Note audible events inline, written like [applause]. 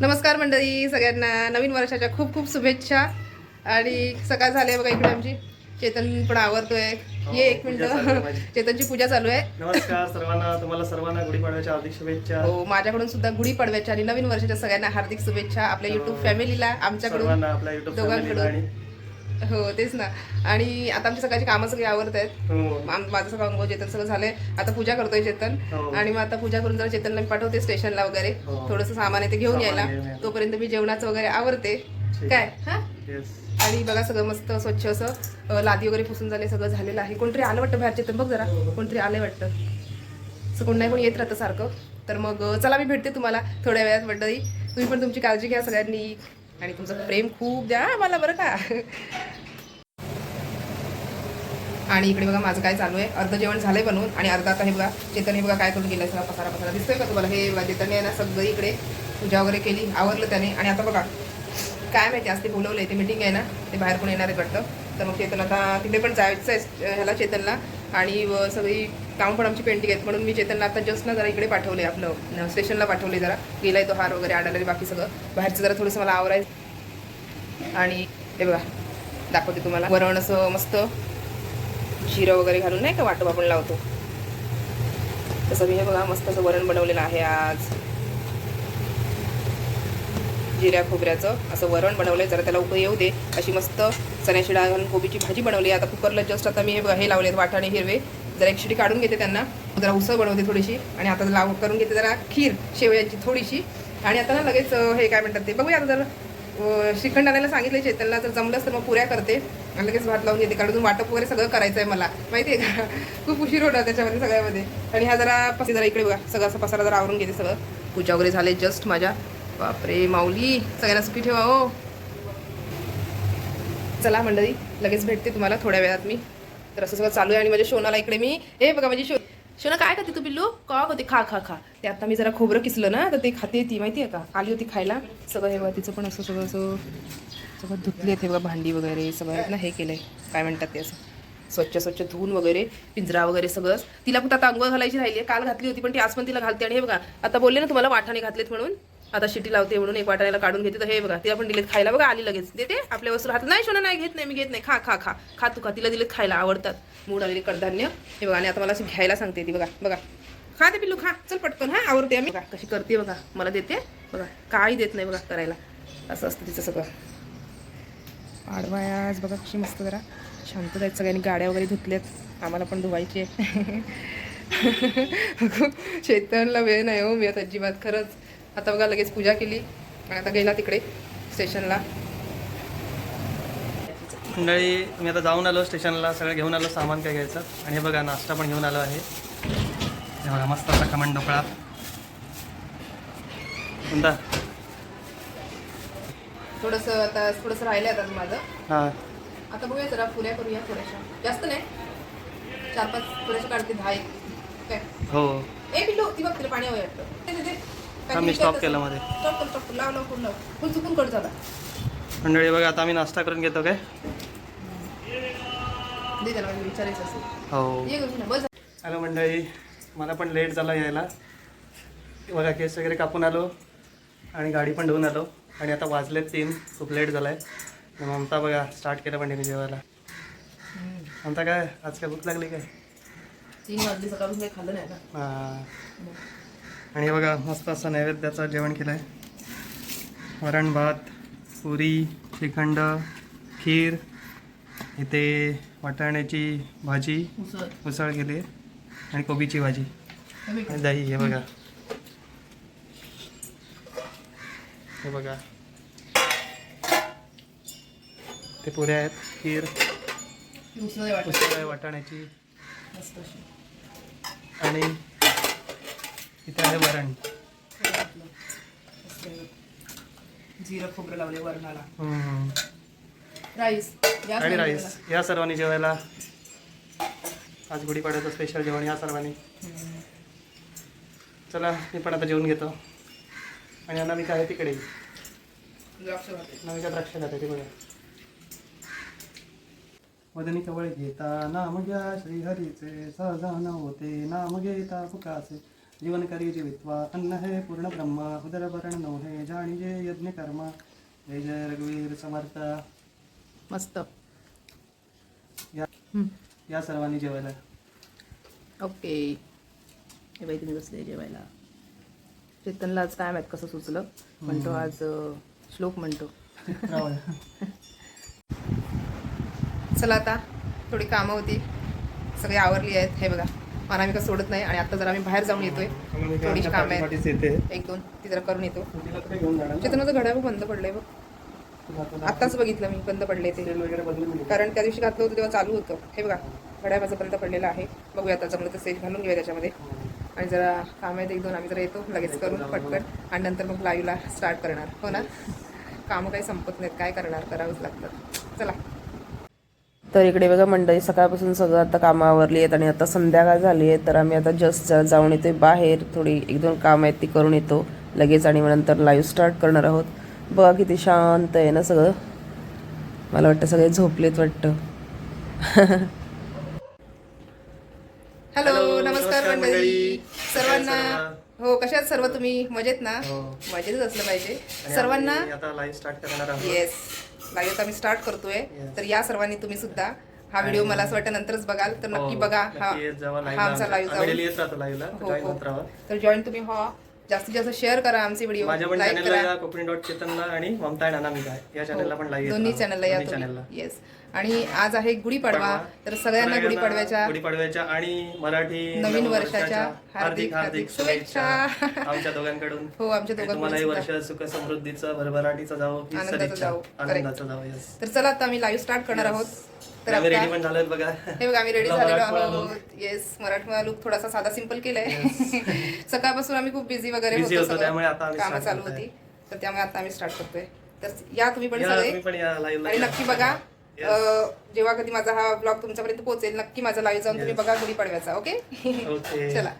नमस्कार मंडळी सगळ्यांना नवीन वर्षाच्या खूप खूप शुभेच्छा. आणि सकाळ झाली बघा इकडे आमची. चेतन पण आवरतोय. ये एक मिनिट. चेतनची पूजा चालू आहे. नमस्कार सर्वांना. तुम्हाला सर्वांना गुढीपाडव्याच्या हार्दिक शुभेच्छा. हो माझ्याकडून सुद्धा गुढी पडव्याच्या आणि नवीन वर्षाच्या सगळ्यांना हार्दिक शुभेच्छा आपल्या युट्यूब हो. फॅमिलीला आमच्याकडून आपल्या युट्यूब दोघांकडून. हो तेच ना. आणि आता आमची सकाळची कामं सगळी आवरत आहेत. हो. आम- माझं सगळं अंघोळ चेतन सगळं झालंय. आता पूजा करतोय चेतन. हो. आणि मग आता पूजा करून जरा चेतनला मी पाठवते स्टेशनला वगैरे. हो. थोडंसं सामान आहे ते घेऊन सामान यायला. घेऊन यायला. तोपर्यंत मी जेवणाचं वगैरे आवरते. ठीक. काय? हा? येस आणि बघा सगळं मस्त स्वच्छ असं अं, लादी वगैरे पुसून झाले सगळं झालेलं आहे. कोणतरी आलं वाटतं बाहेर चेतन बघ जरा. कोणतरी आलंय वाटतं? असं कोण नाही कोण येत राहतं सारखं. तर मग अं, चला मी भेटते तुम्हाला थोड्या वेळात मंडळी. तुम्ही पण तुमची काळजी घ्या सगळ्यांनी. आणि तुमचं प्रेम खूप द्या. मला बरं का. आणि इकडे बघा माझं काय चालू आहे? अर्ध जेवण झालंय बनवून आणि अर्धा आता हे बघा चेतन हे बघा काय करून गेलं सगळा पसारा पसारा. दिसतोय का तुम्हाला? हे बघा चेतनने आहे ना सगळं इकडे पूजा वगैरे केली आवरलं त्याने. आणि आता बघा काय माहिती आज ते बोलवलंय ते मीटिंग आहे ना ते बाहेर कोण येणार आहे वाटतं? तर मग चेतन आता तिकडे पण जायचं आहे ह्याला चेतनला. आणि सगळी काम पण आमची पेंटिंग आहेत. म्हणून मी चेतनला आता जस्ट ना जरा इकडे पाठवले आपलं स्टेशनला पाठवले जरा. गेलाय तो हार वगैरे आढळले बाकी सगळं. बाहेरचं जरा थोडंसं मला आवरायचं आणि हे बघा दाखवते तुम्हाला. वरण असं मस्त शिरं वगैरे घालून नाही का वाटप आपण लावतो. तसं मी हे बघा मस्त असं वरण बनवलेलं आहे आज. जिऱ्या खोबऱ्याचं असं वरण बनवलं आहे जरा त्याला उभं येऊ दे. अशी मस्त चण्याची डाळ घालून कोबीची भाजी बनवली आता कुकरला जस्ट आता मी हे लावले हे वाटाणे हिरवे. जरा एक शिटी काढून घेते त्यांना. जरा उसळ बनवते थोडीशी. आणि आता लाव करून घेते जरा खीर शेवयांची थोडीशी. आणि आता ना लगेच हे काय म्हणतात ते बघूया आता जर. श्रीखंड आणायला सांगितले त्यांना जर जमलंच तर मग पुऱ्या करते. आणि लगेच भात लावून घेते कारण वाटप वगैरे सगळं करायचं आहे मला. माहिती आहे का? [laughs] खूप उशीर होणार त्याच्यामध्ये सगळ्यामध्ये. आणि हा जरा पसे जरा इकडे बघा सगळं असं पसारा जरा आवरून घेते सगळं. पूजा वगैरे झाले जस्ट माझ्या. बापरे माऊली सगळ्यांना सुखी ठेवा हो. चला मंडळी लगेच भेटते तुम्हाला थोड्या वेळात मी. तर असं सगळं चालू आहे आणि माझ्या शोनाला इकडे मी. हे बघा माझी शो शोना काय खाते तू बिल्लू का होते खा खा खा. ते आता मी जरा खोबरं किसलं ना तर ते खाते ती माहिती आहे का? आली होती खायला. सगळं हे बघा तिचं पण असं सगळं असं सगळं धुतले हे बघा भांडी वगैरे सगळं ना हे केलंय. काय म्हणतात ते असं? स्वच्छ स्वच्छ धुवून वगैरे पिंजरा वगैरे सगळंच तिला फक्त आता अंघोळ घालायची राहिली आहे काल घातली होती पण ती आज पण तिला घालते. आणि हे बघा आता बोलले ना तुम्हाला वाठाणे घातलेत म्हणून. आता शिटी लावते म्हणून एक वाटायला काढून घेते. तर हे बघा तिला पण दिलेत खायला. बघा आली लगेच. देते. आपल्या वस्तू राहत नाही शोना नाही घेत नाही मी घेत नाही. खा खा खा. खा तू खा. तिला दिलेत खायला. आवडतात. मूड आलेले कडधान्य. हे बघा आणि आता मला असं घ्यायला सांगते ती. बघा बघा. खा ते पिल्लू खा. चल पटकन हा. आवडते आम्ही. बघा कशी करते बघा. मला देते. बघा काही देत नाही बघा करायला. असं असतं तिचं सगळं. आडवा आज बघा कशी मस्त जरा शांत आहेत सगळ्यांनी. गाड्या वगैरे धुतल्यात. आम्हाला पण धुवायची आहे. [laughs] चेतनला वेळ नाही हो मी आता अजिबात खरंच. आता बघा लगेच पूजा केली आणि आता गेला तिकडे स्टेशनला. मंडळी मी आता जाऊन आलो स्टेशनला सगळं घेऊन आलो सामान काय घ्यायचं. आणि हे बघा नाश्ता पण घेऊन आलो आहे. हे बघा मस्त असा खमण ढोकळा. कोणता थोडंसं आता थोडंसं राहिलं आता माझं. हां. आता बघूया जरा पुऱ्या करूया थोड्याशा. जास्त नाही. चार पाच थोड्याशा काढते दहा एक. काय हो. ए पिल्लू ती बघ तिला पाणी हवं वाटतं. हा, मी stop केला मध्ये. स्टॉप स्टॉप लाव चुकून कट झाला. मंडळी बघा आता आम्ही नाश्ता करून घेतो काय दे त्याला विचारायचं असेल. हो. ये बस. हॅलो मंडळी. मला पण लेट झाला यायला. बघा केस वगैरे कापून आलो आणि गाडी पण धुवून आलो. आणि आता वाजलेत तीन. खूप लेट झाला आहे ममता बघा स्टार्ट केलं पण जेवायला. ममता काय? आज काय भूक लागली काय? तीन वाजले काही खाल्लं नाही ना हा. आणि हे बघा मस्त असं नैवेद्याचं जेवण केलं आहे वरण भात पुरी श्रीखंड खीर इथे वाटाण्याची भाजी उसळ. केली आहे आणि कोबीची भाजी. आणि दही हे बघा. हे बघा. ते पुऱ्या आहेत खीर उसळ वाटाण्याची. आणि इथे आहे वरण. जिरं खोबरं लावले वरणाला. हम्म. राईस. आणि राईस. या सर्वांनी जेवायला. आज गुढीपाड्याचं स्पेशल जेवण या सर्वांनी. चला मी पण आता जेवून घेतो. आणि अनामिका आहे तिकडे. अनामिका द्राक्ष खाते ते बघा. मदनी कवळ घेता नाम घ्या श्रीहरीचे सहजान होते. नाम घेता फुकाचे जीवनकारी जीवित्वा अन्न हे पूर्ण ब्रह्म उदरभरण नवहे जाणी जे यज्ञ कर्म जय जय रघुवीर समर्थ। मस्त। या. या सर्वांनी जेवायला. ओके. हे बाई तुम्ही बसले जेवायला. चेतनला आज काय माहीत कसं सुचलं म्हणतो आज श्लोक म्हणतो. चला आता थोडी कामं होती. सगळी आवरली आहेत हे बघा. अनामिका सोडत नाही आणि आता जरा आम्ही बाहेर जाऊन येतोय. थोडीशी कामं आहेत. एक दोन ती जरा करून येतो? चेतनाचं घड्याळ बंद पडलंय बघ? आत्ताच बघितलं मी बंद पडले ते. कारण त्या दिवशी घातलं होतं तेव्हा चालू होतं. हे बघा घड्याळ माझं बंद पडलेलं आहे. बघूया आता जमलं तर सेल घालून घेऊया त्याच्यामध्ये. आणि जरा काम आहेत एक दोन आम्ही जरा येतो लगेच करून पटकन. आणि नंतर मग लाईव्हला स्टार्ट करणार. हो ना? कामं काही संपत नाहीत. काय करणार? करावंच लागतं. चला. तर इकडे बघा मंडळी सकाळपासून सगळं आता कामं आवरली आहेत आणि आता संध्याकाळ झाली आहे तर आम्ही आता जस्ट जाऊन येतोय बाहेर थोडी एक दोन कामं आहेत ती करून येतो. लगेच आणि मग नंतर लाईव्ह स्टार्ट करणार आहोत. बघा किती शांत आहे ना सगळं. मला वाटतं सगळे झोपलेत वाटतं. [laughs] हॅलो नमस्कार मंडळी. सर्वांना. कशा आहात हो कशात सर्व तुम्ही? मजेत ना? हो. मजेतच असलं पाहिजे. सर्वांना आम्ही आता लाईव्ह स्टार्ट करणार आहोत. येस लाईव्ह आम्ही स्टार्ट करतोय. तर या सर्वांनी तुम्ही सुद्धा हा व्हिडिओ मला असं वाटतं नंतरच बघाल. तर नक्की हो, बघा. हा नक्की जावा हा ला आमचा. लाईव्ह हो, हो. तर जॉईन तुम्ही व्हा. जास्तीत जास्त शेअर करा आमचे व्हिडिओ माझ्या पण लाईक चॅनलला करा या कोकणी डॉट चेतनला आणि ममता अनामिका आहे. या चॅनलला पण लाईव्ह दोन्ही चॅनलला या तुम्ही येस आणि आज आहे गुढीपाडवा तर सगळ्यांना गुढीपाडव्याच्या गुढीपाडव्याच्या आणि मराठी नवीन वर्षाच्या हार्दिक हार्दिक शुभेच्छा आमच्या दोघांकडून हो आमच्या आणि दोघांकडून. वर्ष सुख समृद्धीचं भरभराटीचं जावं ही आनंदाचं सदिच्छा. जावो. Correct. आनंदाचं जावं yes. तर चला आता आम्ही लाईव्ह स्टार्ट करणार आहोत तर आम्ही आता रेडी पण झालोय बघा. हे बघा आम्ही रेडी झालेलो आहोत. येस मराठमोळा लुक थोडासा साधा सिंपल केलाय. [laughs] सकाळपासून आम्ही खूप बिझी वगैरे Busy होतो होतो, त्यामुळे आता आम्ही कामं start चालू करतोय. होती. तर त्यामुळे आता आम्ही स्टार्ट करतोय. तर या तुम्ही पण या, सगळे. तुम्ही पण या live ला. आणि या. नक्की बघा. Yes. अं, जेव्हा कधी माझा हा ब्लॉग तुमच्यापर्यंत पोहोचेल नक्की माझा लाईव्ह जाऊन तुम्ही Yes. बघा गुढीपाडव्याचा ओके? Okay. [laughs] चला.